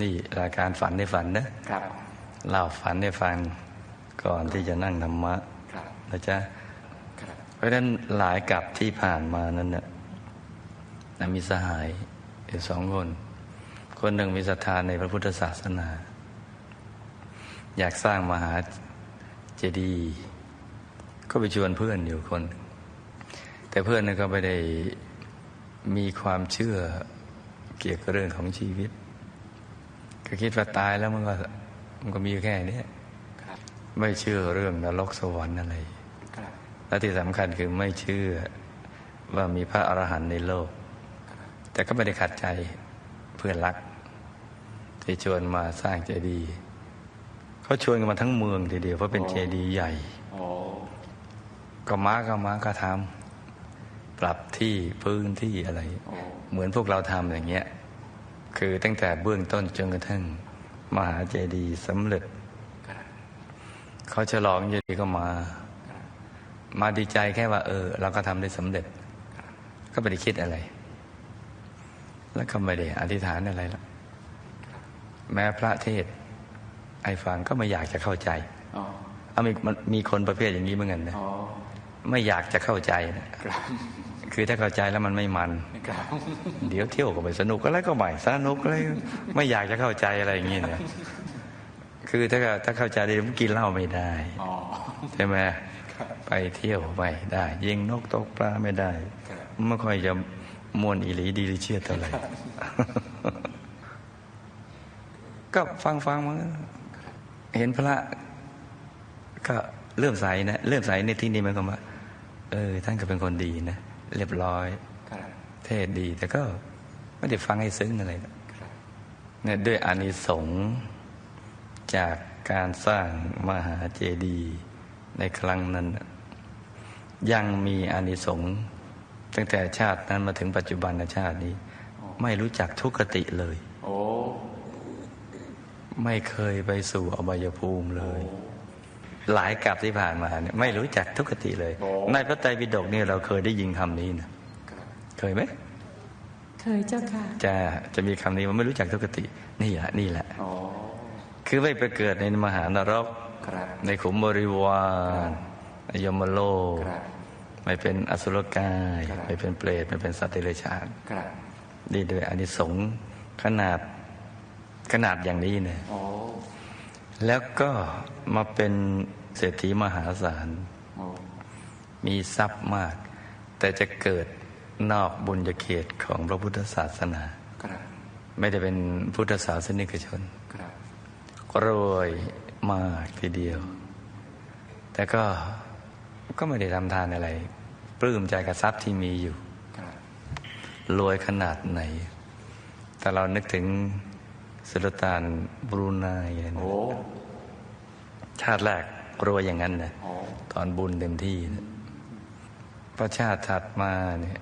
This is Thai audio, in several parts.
นี่รายการฝันในฝันนะครับเล่าฝันให้ฟังก่อนที่จะนั่งธรรมะครับนะจ๊ะครับเพราะฉะนั้นหลายกับที่ผ่านมานั้นน่ะนะมีสหายอยู่สองคน คนหนึ่งมีศรัทธาในพระพุทธศาสนา อยากสร้างมหาเจดีย์ก็ไปชวนเพื่อนอยู่คนหนึ่งแต่เพื่อนนั้นก็ไม่ได้มีความเชื่อเกี่ยวกับเรื่องของชีวิต ก็คิดว่าตายแล้วมันก็มันก็มีอยู่แค่เนี้ยครับไม่เชื่อเรื่องนรกสวรรค์อะไรครับและที่สำคัญคือไม่เชื่อว่ามีพระอรหันต์ในโลก แต่ก็ไม่ได้ขัดใจเพื่อนรัก ที่ชวนมาสร้างเจดีย์เขาชวนกันมาทั้งเมืองทีเดียวเพราะเป็นเจดีย์ใหญ่โอ้ก็มาก็มาก็ทำปรับที่พื้นที่อะไรโอ้เหมือนพวกเราทำอย่างเงี้ย คือตั้งแต่เบื้องต้นจนกระทั่งมหาเจดีย์สำเร็จครับเขาฉลองเจดีย์ก็มาครับมาดีใจแค่ว่า เออ เราก็ทำได้สำเร็จ ก็ไม่ได้คิดอะไร แล้วก็ไม่ได้อธิษฐานอะไรแล้วแม้พระเทศน์ไอ้ฟังก็ไม่อยากจะเข้าใจอ๋อเอามีมันมีคนประเภทอย่างนี้เหมือนกันนะอ๋อ ไม่อยากจะเข้าใจนะครับคือถ้าเข้าใจแล้วมันไม่มันครับเดี๋ยวเที่ยวก็ไปสนุกอะไรก็ไม่สนุกอะไรไม่อยากจะเข้าใจอะไรอย่างนี้เนี่ยคือถ้าถ้าเข้าใจเดี๋ยวมันกินเหล้าไม่ได้อ๋อใช่ไหมไปเที่ยวไม่ได้ยิงนกตกปลาไม่ได้ครับไม่ค่อยจะมวนอีหลีดีลิเชียสเท่าไหร่ก็ฟังฟังมาเห็นพระก็เลื่อมใสนะเลื่อมใสในที่นี้หมันก็ว่า เออ ท่านก็เป็นคนดีนะ เรียบร้อยครับเทศดี แต่ก็ไม่ได้ฟังให้ซึ้งอะไรนะครับเนี่ยด้วยอานิสงส์จากการสร้างมหาเจดีย์ในครั้งนั้นน่ะยังมีอานิสงส์ตั้งแต่ชาตินั้นมาถึงปัจจุบันชาตินี้ ไม่รู้จักทุกขติเลย โอ้ ไม่เคยไปสู่อบายภูมิเลย หลายกับที่ผ่านมาเนี่ยไม่รู้จักทุกขติเลย ในพระไตรปิฎกเนี่ยเราเคยได้ยินคำนี้นะครับเคยไหมเคยเจ้าค่ะจะจะมีคำนี้ว่าไม่รู้จักทุกขติ นี่แหละนี่แหละอ๋อคือไม่ไปเกิดในมหานรกครับในขุมบริวารในยมโลกครับไม่เป็นอสุรกายครับไม่เป็นเปรตไม่เป็นสัตว์เดรัจฉานครับนี่ด้วยอานิสงส์ขนาดขนาดอย่างนี้เนี่ยโอ้ แล้วก็มาเป็นเศรษฐีมหาศาลโอ้มีทรัพย์มาก แต่จะเกิดนอกบุญญาเขตของพระพุทธศาสนาครับไม่ได้เป็นพุทธศาสนิกชนครับรวยมากทีเดียว แต่ก็ก็ไม่ได้ทำทานอะไร ปลื้มใจกับทรัพย์ที่มีอยู่ครับรวยขนาดไหน แต่เรานึกถึง สุลต่านบรูไนเนี่ยนะโอ้ชาติแรกรวยอย่างนั้นนะโอ้ตอนบุญเต็มที่นะพระชาติถัดมาเนี่ย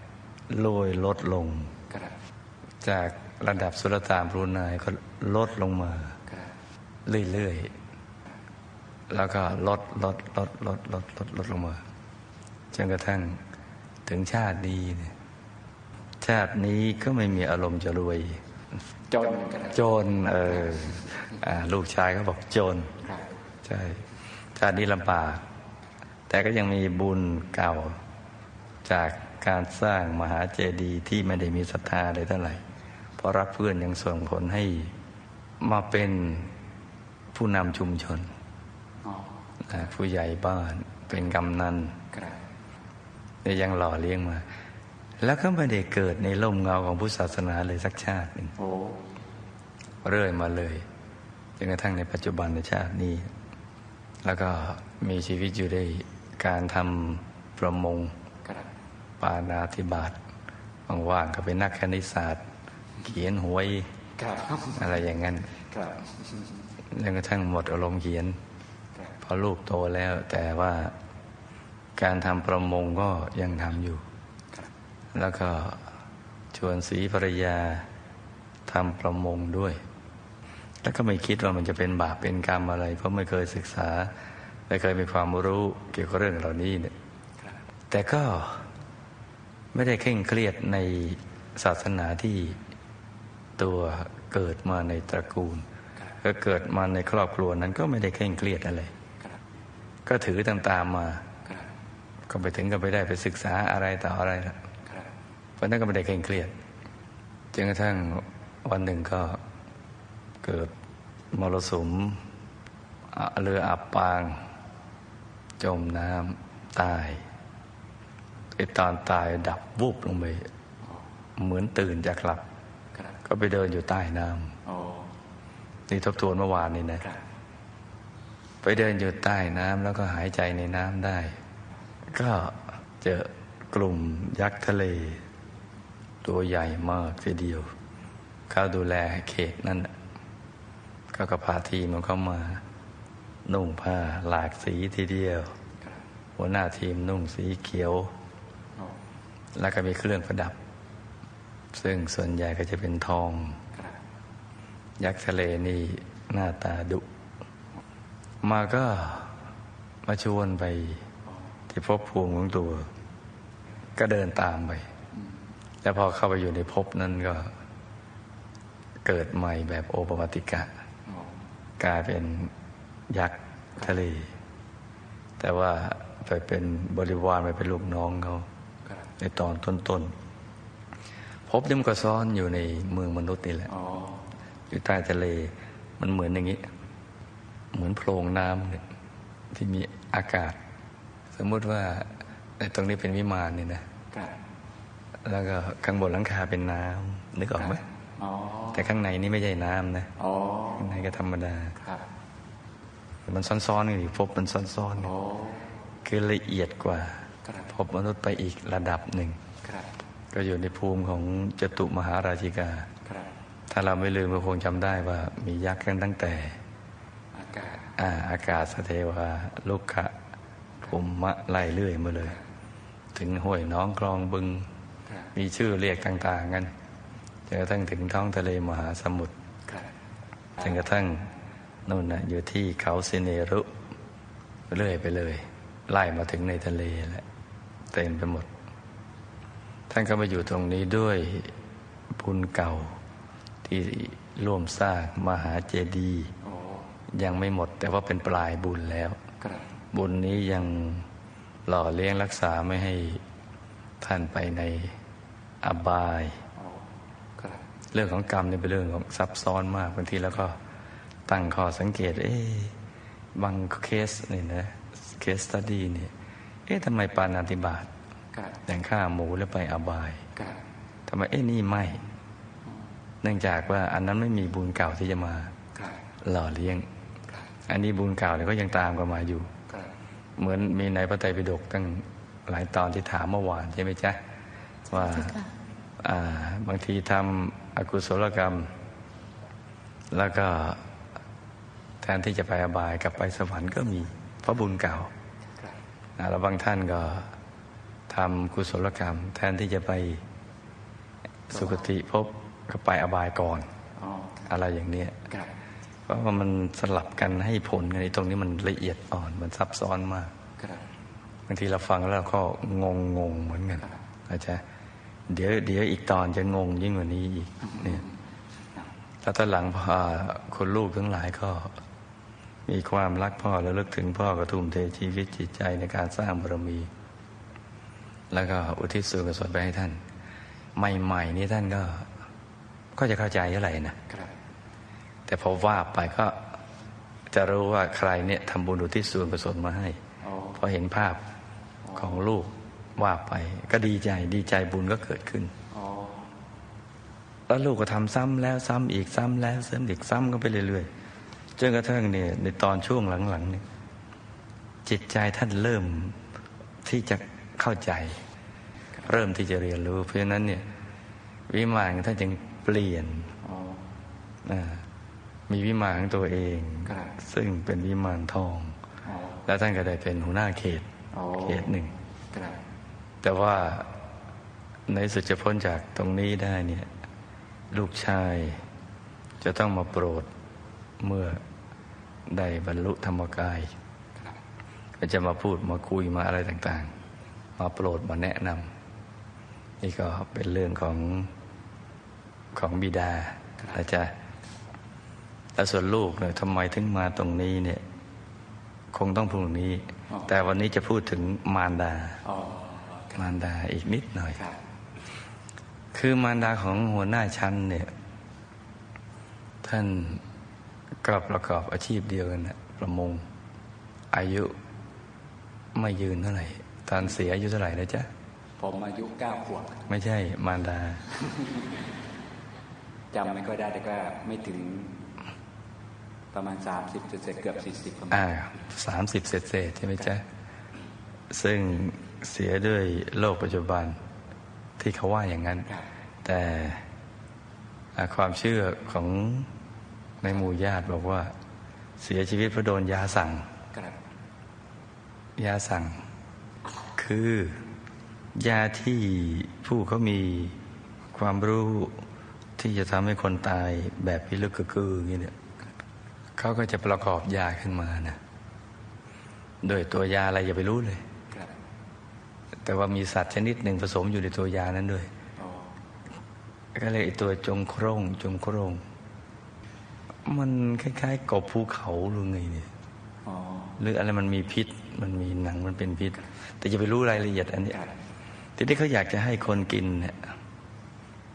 รวยลดลงครับจากระดับสุลต่านบรูไนก็ลดลงมาครับเรื่อยๆ แล้วก็ลดลดลดลดลดลดลดลงมาจนกระทั่งถึงชาตินี้เนี่ยชาตินี้ก็ไม่มีอารมณ์จะรวย จนครับโจรเอออ่าลูกชายเขาบอกโจรครับใช่ชาตินี้ลำบาก แต่ก็ยังมีบุญเก่า จากการสร้างมหาเจดีย์ที่ไม่ได้มีศรัทธาเลยเท่าไหร่ เพราะรักเพื่อนยังส่งผลให้มาเป็นผู้นำชุมชนอ๋อนะผู้ใหญ่บ้านเป็นกำนันครับเนี่ยยังหล่อเลี้ยงมา แล้วก็ไม่ได้เกิดในร่มเงาของพุทธศาสนาเลยสักชาติหนึ่งโอ้เรื่อยมาเลยจนกระทั่งในปัจจุบันในชาตินี้ แล้วก็มีชีวิตอยู่ด้วยการทำประมงครับปานาธิบาตว่างๆก็เป็นนักคณิตศาสตร์ เขียนหวยครับอะไรอย่างนั้นครับจนกระทั่งหมดอารมณ์เขียนครับพอลูกโตแล้วแต่ว่าการทำประมงก็ยังทำอยู่ครับ แล้วก็ชวนสีภรรยาทำประมงด้วย แล้วก็ไม่คิดว่ามันจะเป็นบาปเป็นกรรมอะไร เพราะไม่เคยศึกษา ไม่เคยมีความรู้เกี่ยวกับเรื่องเหล่านี้เนี่ยแต่ก็ไม่ได้เคร่งเครียดในศาสนาที่ตัวเกิดมาในตระกูล ก็เกิดมาในครอบครัวนั้นก็ไม่ได้เคร่งเครียดอะไร ก็ถือตามมๆมา ก็ไปถึงก็ไปได้ไปศึกษาอะไรต่ออะไรละ เพราะนั้นก็ไม่ได้เคร่งเครียดจนกระทั่งวันหนึ่งก็เกิดมรสุมอะเรืออับปาง จมน้ำตายไอตอนตายดับวูบลงไปเหมือนตื่นจากหลับครับก็ไปเดินอยู่ใต้น้อ๋อำนี่ทบทวนเมื่อวานนี่นะครับไปเดินอยู่ใต้น้ำแล้วก็หายใจในน้ำได้ ก็เจอกลุ่มยักษ์ทะเล ตัวใหญ่มากทีเดียว เข้าดูแลเขตนั่นก็กระพาทีมของเขามา นุ่งผ้าหลากสีทีเดียว หัวหน้าทีมนุ่งสีเขียว แล้วก็มีเครื่องประดับ ซึ่งส่วนใหญ่ก็จะเป็นทอง ยักษ์ทะเลนี่หน้าตาดุ มาก็มาชวนไปที่ภพภูมิของตัว ก็เดินตามไป แล้วพอเข้าไปอยู่ในภพนั้นก็เกิดใหม่แบบโอปปติกะ กลายเป็นยักษ์ทะเล แต่ว่าไปเป็นบริวารไปเป็นลูกน้องเขาในตอนต้นๆพบนี่มันก็ซ้อนอยู่ในเมืองมนุษย์นี่แหละออยู่ใต้ทะเลมันเหมือนอย่างนี้ เหมือนโพรงน้ำเนี่ยที่มีอากาศ สมมุติว่าในตรงนี้เป็นวิมานนี่นะ แล้วก็ข้างบนหลังคาเป็นน้ำนึกออกไหมอ๋อแต่ข้างในนี่ไม่ใช่น้ำนะอ๋อข้างในก็ธรรมดาครับมันซ้อนๆกันอยู่พบมันซ้อนๆกันอ๋อคือละเอียดกว่าครับพบมนุษย์ไปอีกระดับหนึ่งครับก็อยู่ในภูมิของจตุมหาราชิกาครับถ้าเราไม่ลืมก็คงจำได้ว่ามียักษ์กันตั้งแต่ อากาศอ่าอากาศสเทวาลุกขะภูมิมะไล่เรื่อยมาเลย ถึงห้วยน้องคลองบึงครับ มีชื่อเรียกต่าง ๆ กันจนกระทั่งถึงท้องทะเลมหาสมุทรครับจนกระทั่งนู่นนะอยู่ที่เขาสิเนรุเรื่อยไปเลย ไล่มาถึงในทะเลแหละเต็มไปหมด ท่านก็มาอยู่ตรงนี้ด้วยบุญเก่าที่ร่วมสร้างมหาเจดีย์อ๋อยังไม่หมด แต่ว่าเป็นปลายบุญแล้วครับบุญนี้ยังหล่อเลี้ยงรักษาไม่ให้ท่านไปใน อบายอ๋อครับเรื่องของกรรมนี่เป็นเรื่องของซับซ้อนมากบางทีแล้วก็ตั้งข้อสังเกต เอ๊ะบางเคสนี่นะเคสตัดดี้เนี่ยเอ๊ะทำไมปานาติบาตครับอย่างฆ่าหมูแล้วไปอบายครับทำไมเอ๊ะนี่ไม่เนื่องจากว่าอันนั้นไม่มีบุญเก่าที่จะมาครับหล่อเลี้ยงครับอันนี้บุญเก่าเนี่ยก็ยังตามกันมาอยู่ครับเหมือนมีในพระไตรปิฎกตั้งหลายตอนที่ถามเมื่อวานใช่ไหมจ๊ะ ว่าเจ้าค่ะอ่าบางทีทำอกุศลกรรม แล้วก็แทนที่จะไปอบายกลับไปสวรรค์ก็มีเพราะบุญเก่าครับอ่าแล้วบางท่านก็ทำกุศลกรรม แทนที่จะไปสุคติภพก็ไปอบายก่อนอ๋ออะไรอย่างเนี้ยครับเพราะว่ามันสลับกันให้ผลกันในตรงนี้มันละเอียดอ่อนมันซับซ้อนมากครับบางทีเราฟังแล้วเราก็งงงงๆเหมือนกันอาจจะ เดี๋ยวเดี๋ยวอีกตอนจะงงยิ่งกว่านี้อีกเนี่ยแล้วตอนหลังพอคนลูกทั้งหลายก็ มีความรักพ่อแล้วลึกถึงพ่อก็ทุ่มเทชีวิตจิตใจในการสร้างบารมี แล้วก็อุทิศส่วนกุศลไปให้ท่าน ใหม่ ๆ นี่ท่านก็ ก็จะเข้าใจเท่าไหร่นะครับแต่พอว่าไปก็จะรู้ว่าใครเนี่ยทำบุญอุทิศส่วนกุศลมาให้อ๋อพอเห็นภาพของลูก ว่าไป ก็ดีใจดีใจบุญก็เกิดขึ้นอ๋อแล้วลูกก็ทำซ้ำแล้วซ้ำอีกซ้ำแล้วซ้ำอีกซ้ำก็ไปเรื่อยๆจนกระทั่งเนี่ยในตอนช่วงหลังๆเนี่ยจิตใจท่านเริ่มที่จะเข้าใจ เริ่มที่จะเรียนรู้ เพราะฉะนั้นเนี่ย วิมานของท่านจึงเปลี่ยนอ๋ออ่ามีวิมานของตัวเองครับซึ่งเป็นวิมานทองอ๋อแล้วท่านก็ได้เป็นหัวหน้าเขตอ๋อเขตหนึ่งครับ แต่ว่าในสุดจะพ้นจากตรงนี้ได้เนี่ย ลูกชายจะต้องมาโปรดเมื่อได้บรรลุธรรมกายครับก็จะมาพูดมาคุยมาอะไรต่าง ๆ มาโปรดมาแนะนำนี่ก็เป็นเรื่องของของบิดานะจ๊ะแล้วส่วนลูกเนี่ยทำไมถึงมาตรงนี้เนี่ย คงต้องพรุ่งนี้ แต่วันนี้จะพูดถึงมารดาอ๋อ มารดาอีกนิดหน่อยครับคือมารดาของหัวหน้าชั้นเนี่ย ท่านก็ประกอบอาชีพเดียวกันนะประมง อายุไม่ยืนเท่าไหร่ตอนเสียอายุเท่าไหร่นะจ๊ะ ผมอายุเก้าขวบ ไม่ใช่มารดาจำไม่ค่อยได้แต่ก็ไม่ถึงประมาณสามสิบเศษๆเกือบสี่สิบประมาณอ่าสามสิบเศษเศษๆใช่ไหมจ๊ะ ซึ่ง เสียด้วยโรคปัจจุบันที่เขาว่าอย่างนั้น แต่ความเชื่อของในหมู่ญาติบอกว่า เสียชีวิตเพราะโดนยาสั่ง ยาสั่ง คือยาที่ผู้เขามีความรู้ที่จะทำให้คนตายแบบพิลึกกระกืออย่างนี้เนี่ยเขาก็จะประกอบยาขึ้นมานะโดยตัวยาอะไรอย่าไปรู้เลย แต่ว่ามีสัตว์ชนิดหนึ่งผสมอยู่ในตัวยานั้นด้วยอ๋อก็เลยไอ้ตัวจงโครงจงโครงมันคล้ายๆกบภูเขาหรือไงเนี่ยอ๋อหรืออะไรมันมีพิษ มันมีหนังมันเป็นพิษ แต่จะไปรู้รายละเอียดอันนี้ครับทีนี้เขาอยากจะให้คนกินเนี่ย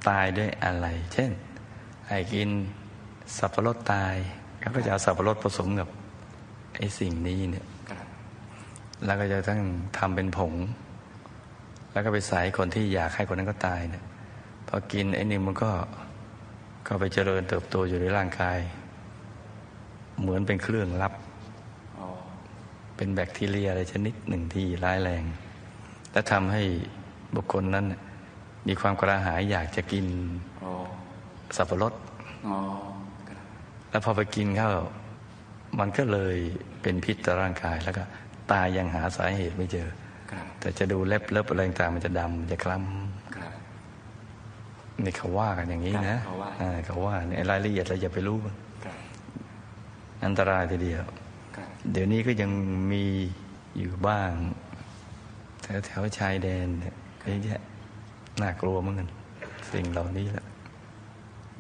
ตายด้วยอะไร เช่น ให้กินสับปะรดตายเขาก็จะเอาสับปะรดผสมกับไอ้สิ่งนี้เนี่ยครับแล้วก็จะต้องทำเป็นผง แล้วก็ไปใส่คนที่อยากให้คนนั้นก็ตายเนี่ยพอกินไอ้นี่มันก็เข้าไปเจริญเติบโตอยู่ในร่างกาย เหมือนเป็นเครื่องรับ เป็นแบคทีเรียอะไรชนิดหนึ่งที่ร้ายแรง และทำให้บุคคลนั้น มีความกระหายอยากจะกินสับปะรดอ๋อครับแล้วพอไปกินเข้ามันก็เลยเป็นพิษต่อร่างกายแล้วก็ตายยังหาสาเหตุไม่เจอ แต่จะดูเล็บเล็บอะไรต่างๆมันจะดำมันจะคล้ครับำนี่เขาว่ากันอย่างนี้นะครับเขาว่าอ่าเขาว่าเนี่ยรายละเอียดเราอย่าไปรู้มันครับอันตรายทีเดียวครับเดี๋ยวนี้ก็ยังมีอยู่บ้างแถวแถวชายแดนเนี่ยเยอะแยะน่ากลัวเหมือนกันสิ่งเหล่านี้แหละ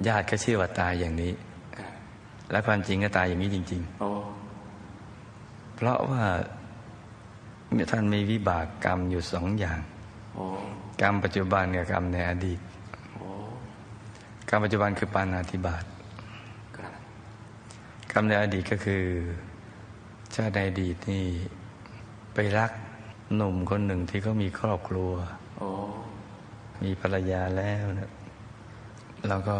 ญาติก็เชื่อว่าตายอย่างนี้ครับและความจริงก็ตายอย่างนี้จริงโอ้ๆเพราะว่าเนี่ย ท่านมีวิบากกรรมอยู่สองอย่างโอ้กรรมปัจจุบันกับกรรมในอดีตโอ้กรรมปัจจุบันคือปานาธิบาตครับกรรมในอดีตก็คือชาติในอดีตนี่ไปรักหนุ่มคนหนึ่งที่เขามีครอบครัวโอ้มีภรรยาแล้วนะแล้วก็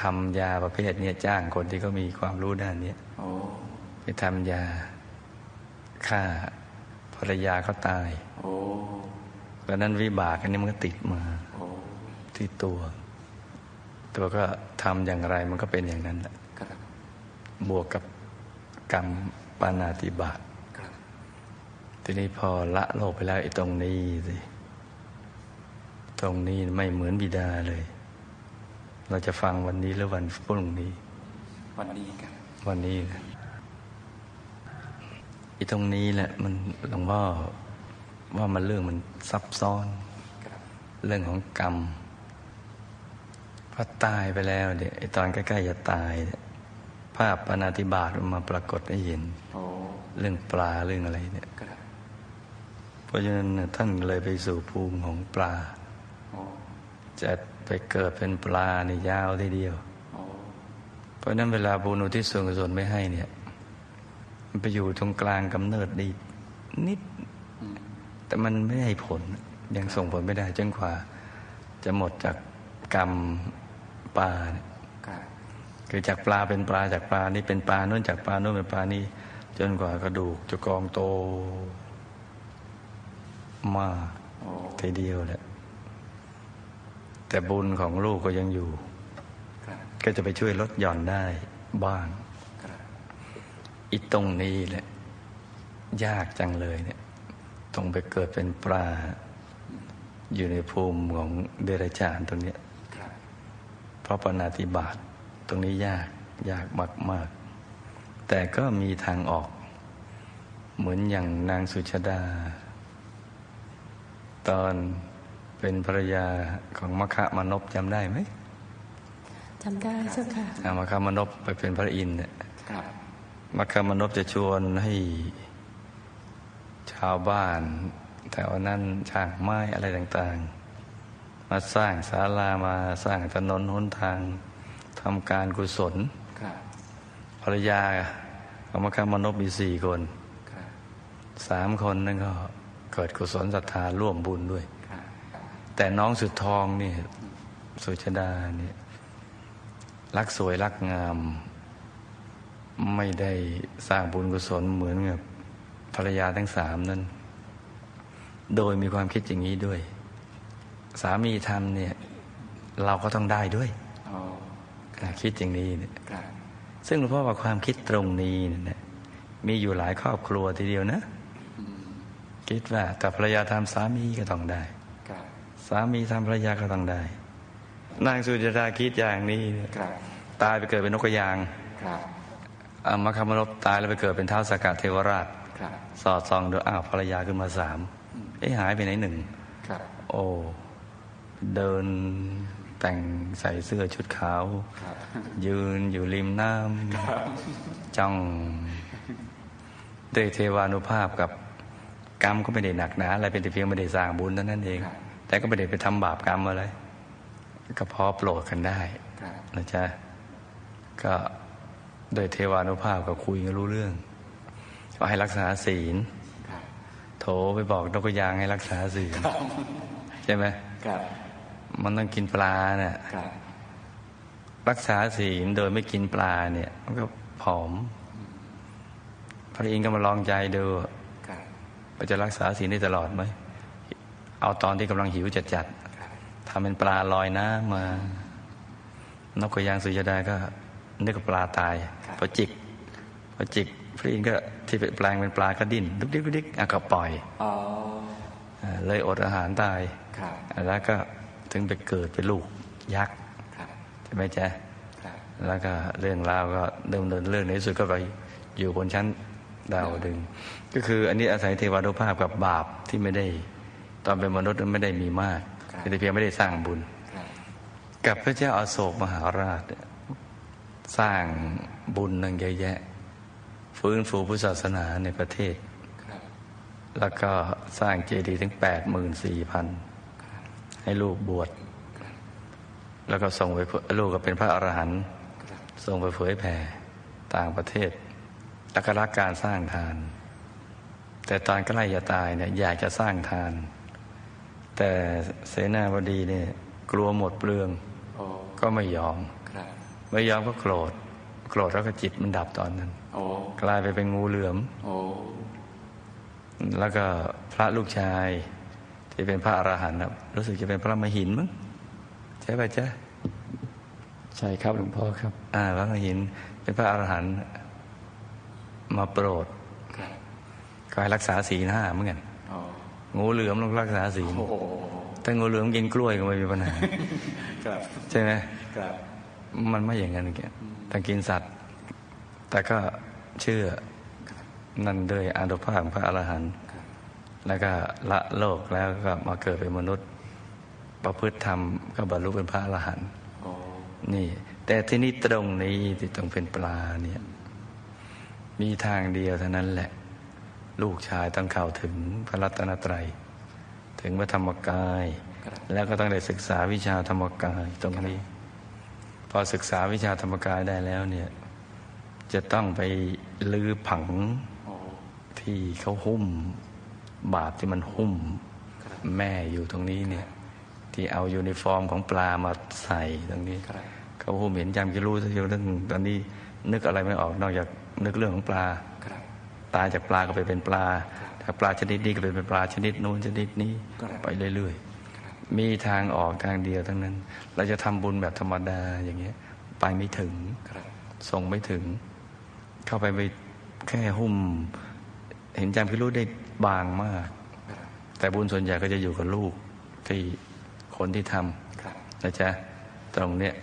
ทำยาประเภทเนี้ยจ้างคนที่เขามีความรู้ด้านเนี้ยโอ้ไปทำยาฆ่า ภรรยาเขาตายโอ้เพราะนั้นวิบากอันนี้มันก็ติดมาโอ้ที่ตัว ตัวก็ทำอย่างไรมันก็เป็นอย่างนั้นแหละครับบวกกับกรรมปานาติบาตครับทีนี้พอละโลกไปแล้วไอ้ตรงนี้สิตรงนี้ไม่เหมือนบิดาเลย เราจะฟังวันนี้หรือวันพรุ่งนี้ วันนี้ครับวันนี้นะไอ้ตรงนี้แหละมันหลวงพ่อว่ามันเรื่องมันซับซ้อน เรื่องของกรรมพอตายไปแล้วเดี๋ยวไอตอนใกล้ๆจะตายเนี่ยภาพปณาติบาตมันมาปรากฏให้เห็นเรื่องปลาเรื่องอะไรเนี่ยเพราะฉะนั้นท่านเลยไปสู่ภูมิของปลาจะไปเกิดเป็นปลาในยาวทีเดียว เพราะฉะนั้นเวลาบุญอุทิศส่วนกุศลไม่ให้เนี่ย มันไปอยู่ตรงกลางกำเนิดดีนิดอืมแต่มันไม่ให้ผล ยังส่งผลไม่ได้จนกว่า จะหมดจากกรรมปลาเนี่ยครับคือจากปลาเป็นปลาจากปลานี่เป็นปลาโน้นจากปลาโน้นเป็นปลานี่จนกว่ากระดูกจะกองโตมากโอ้ทีเดียวแหละแต่บุญของลูกก็ยังอยู่ครับก็จะไปช่วยลดหย่อนได้บ้างครับ อีตรงนี้แหละ ยากจังเลยเนี่ยต้องไปเกิดเป็นปลาอยู่ในภูมิของเดรัจฉานตรงเนี้ยครับเพราะปณาติบาตตรงนี้ยากยากมากมากๆแต่ก็มีทางออก เหมือนอย่างนางสุชาดา ตอนเป็นภรรยาของมคะมานพจำได้ไหมจำได้เจ้าค่ะอามาคามนพไปเป็นพระอินทร์เนี่ยครับ มาคามนพจะชวนให้ชาวบ้านแถวนั้นช่างไม้อะไรต่างๆ มาสร้างศาลามาสร้างถนนหนทางทำการกุศลครับภรรยาของมาคามนพมีสี่คนครับสามคนนั่นก็เกิดกุศลศรัทธาร่วมบุญด้วยครับแต่น้องสุดทองนี่สุชดาเนี่ยรักสวยรักงาม ไม่ได้สร้างบุญกุศลเหมือนกับภรรยาทั้งสามนั้น โดยมีความคิดอย่างนี้ด้วย สามีทำเนี่ย เราก็ต้องได้ด้วยอ๋อนะคิดอย่างนี้เนี่ยครับซึ่งหลวงพ่อว่าความคิดตรงนี้เนี่ยมีอยู่หลายครอบครัวทีเดียวนะอืมคิดว่าแต่ภรรยาทำสามีก็ต้องได้ครับสามีทำภรรยาก็ต้องได้ นางสุจดาคิดอย่างนี้เนี่ยครับตายไปเกิดเป็นนกกระยาง ครับอามาคามรบตายแล้วไปเกิดเป็นเท้าวสากาเทวราชครับสอดส่องดูอ้าวภรรยาขึ้นมาสามเอ๊ะหายไปไหนหนึ่งครับโอ้เดินแต่งใส่เสื้อชุดขาวครับยืนอยู่ริมน้ำจ้องด้วยเทวานุภาพกับกรรมก็ไม่ได้หนักหนาอะไรเป็นแต่เพียงไม่ได้สร้างบุญเท่านั้นเองครับแต่ก็ไม่ได้ไปทำบาปกรรมอะไร ก็พอโปรดกันได้ครับนะจ๊ะก็ โดยเทวานุภาพก็คุยกันรู้เรื่องก็ให้รักษาศีลครับโถไปบอกนกกระยางให้รักษาศีลใช่ไหมครับมันต้องกินปลาเนี่ยครับรักษาศีลโดยไม่กินปลาเนี่ย มันก็ผอม พระอินทร์ก็มาลองใจดูครับว่าจะรักษาศีลได้ตลอดไหมเอาตอนที่กำลังหิวจัดจัดครับๆทำเป็นปลาลอยน้ำมานกกระยางสุจดาก็ นึกว่าปลาตายพอจิกพอจิกพระอินทร์ก็ที่เป็นแปลงเป็นปลาก็ดิ้นดุกดิกดุกดิกอะก็ปล่อยอ๋ออ่าเลยอดอาหารตายครับแล้วก็ถึงไปเกิดเป็นลูกยักษ์ครับใช่ไหมจ๊ะครับแล้วก็เรื่องราวก็เดิมเนินเรื่องในที่สุดก็ไปอยู่บนชั้นดาวดึงส์ก็คืออันนี้อาศัยเทวานุภาพกับบาปที่ไม่ได้ ตอนเป็นมนุษย์นั้นไม่ได้มีมากแต่เพียงไม่ได้สร้างบุญครับกับพระเจ้าอาโศกมหาราชเนี่ย สร้างบุญนั่งเยอะแยะ ฟื้นฟูพุทธศาสนาในประเทศครับแล้วก็สร้างเจดีย์ถึงแปดหมื่นสี่พันให้ลูกบวช แล้วก็ส่งไปเผยลูกก็เป็นพระอรหันต์ครับส่งไปเผยแผ่ต่างประเทศแล้วก็รักการสร้างทาน แต่ตอนใกล้จะตายเนี่ยอยากจะสร้างทาน แต่เสนาบดีเนี่ยกลัวหมดเปลืองโอ้ก็ไม่ยอมครับ ไม่ยอมก็โกรธ โกรธแล้วก็จิตมันดับตอนนั้นโอ้กลายไปเป็นงูเหลือมโอ้แล้วก็พระลูกชายที่เป็นพระอรหันต์นะรู้สึกจะเป็นพระมหินมั้งใช่ป่ะจ๊ะใช่ครับหลวงพ่อครับ อ่าพระมหินเป็นพระอรหันต์มาโปรดครับก็ให้รักษาศีลห้าเหมือนกันโอ้งูเหลือมต้องรักษาศีลโอ้โหถ้างูเหลือมกินกล้วยก็ไม่มีปัญหาครับใช่ไหมครับ มันไม่อย่างนั้นแกต้องกินสัตว์ แต่ก็เชื่อนั่นด้วยอานุภาพของพระอรหันต์ครับแล้วก็ละโลกแล้วก็มาเกิดเป็นมนุษย์ ประพฤติธรรมก็บรรลุเป็นพระอรหันต์โอ้นี่ แต่ที่นี่ตรงนี้ที่ต้องเป็นปลาเนี่ย มีทางเดียวเท่านั้นแหละ ลูกชายต้องเข้าถึงพระรัตนตรัย ถึงพระธรรมกายครับแล้วก็ต้องได้ศึกษาวิชาธรรมกายตรงนี้ พอศึกษาวิชาธรรมกายได้แล้วเนี่ย จะต้องไปลื้อผังที่เขาหุ้ม บาปที่มันหุ้ม แม่อยู่ตรงนี้เนี่ย ที่เอายูนิฟอร์มของปลามาใส่ตรงนี้เขาหุ้มเห็นจำจะรู้ซะเยอะเรื่องตอนนี้นึกอะไรไม่ออกนอกจากนึกเรื่องของปลาตายจากปลาก็ไปเป็นปลาถ้าปลาชนิดนี้ก็ไปเป็นปลาชนิดนู้นชนิดนี้ไปเรื่อยๆ มีทางออกทางเดียวทั้งนั้น เราจะทำบุญแบบธรรมดาอย่างเงี้ย ไปไม่ถึงส่งไม่ถึง เข้าไปไปแค่หุ้ม เห็นจำพิรุธได้บางมาก แต่บุญส่วนใหญ่ก็จะอยู่กับลูกที่คนที่ทำนะจ๊ะตรงเนี้ย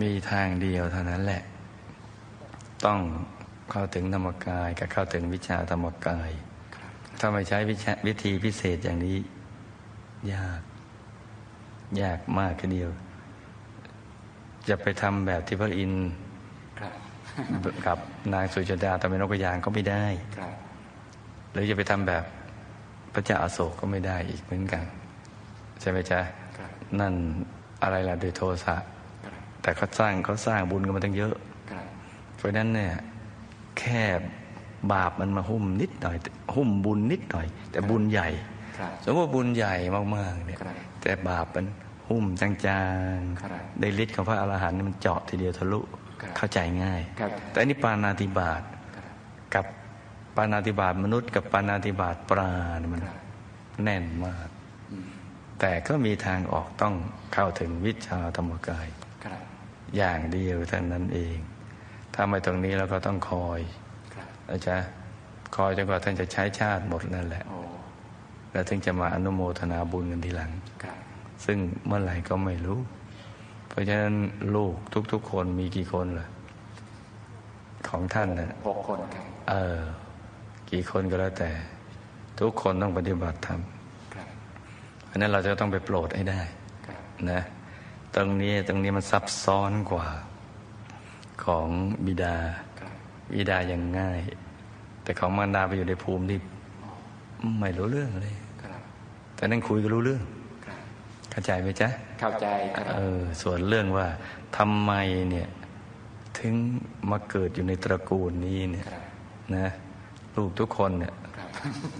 มีทางเดียวเท่านั้นแหละ ต้องเข้าถึงธรรมกายกับเข้าถึงวิชาธรรมกาย ถ้าไม่ใช้วิชาวิธีพิเศษอย่างนี้ ยาก ยากมากทีเดียว จะไปทำแบบที่พระอินทร์ครับกับนางสุจดาตะเมนกยางก็ไม่ได้ครับหรือจะไปทำแบบพระเจ้าอาโศกก็ไม่ได้อีกเหมือนกัน ใช่ไหมจ๊ะครับนั่นอะไรล่ะโดยโทสะครับแต่เขาสร้างเขาสร้างบุญกันมาตั้งเยอะครับเพราะฉะนั้นเนี่ยแค่บาปมันมาหุ้มนิดหน่อย หุ้มบุญนิดหน่อย แต่บุญใหญ่ครับสมมติว่าบุญใหญ่มากๆเนี่ยครับ แต่บาปมันหุ้มจางครับๆได้ฤทธิ์ของพระอรหันต์มันเจาะทีเดียวทะลุครับเข้าใจง่ายครับแต่อันนี้ปานาติบาตครับกับปานาติบาตมนุษย์กับปานาติบาตปลาเนี่ยมันครับแน่นมากอืมแต่ก็มีทางออกต้องเข้าถึงวิชาธรรมกายครับอย่างเดียวเท่านั้นเอง ถ้าไม่ตรงนี้เราก็ต้องคอยครับนะจ๊ะคอยจนกว่าท่านจะใช้ชาติหมดนั่นแหละโอ้ แล้วถึงจะมาอนุโมทนาบุญกันทีหลังครับซึ่งเมื่อไหร่ก็ไม่รู้ เพราะฉะนั้นลูกทุก ๆ คนมีกี่คนล่ะของท่านนะหกคนครับเออ กี่คนก็แล้วแต่ ทุกคนต้องปฏิบัติธรรมครับเพราะฉะนั้นเราจะต้องไปโปรดให้ได้ครับนะตรงนี้ตรงนี้มันซับซ้อนกว่าของบิดาครับบิดายังง่าย แต่ของมารดาไปอยู่ในภูมิที่ไม่รู้เรื่องเลย ครับแต่นั่นคุยก็รู้เรื่องครับเข้าใจไหมจ๊ะ เข้าใจครับเออส่วนเรื่องว่าทำไมเนี่ยถึงมาเกิดอยู่ในตระกูลนี้เนี่ยครับนะลูกทุกคนเนี่ยครับ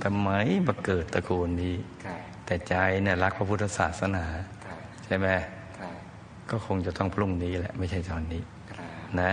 ทำไมมาเกิดตระกูลนี้ครับแต่ใจเนี่ยรักพระพุทธศาสนาครับใช่ไหมครับก็คงจะต้องพรุ่งนี้แหละ ไม่ใช่ตอนนี้ครับนะ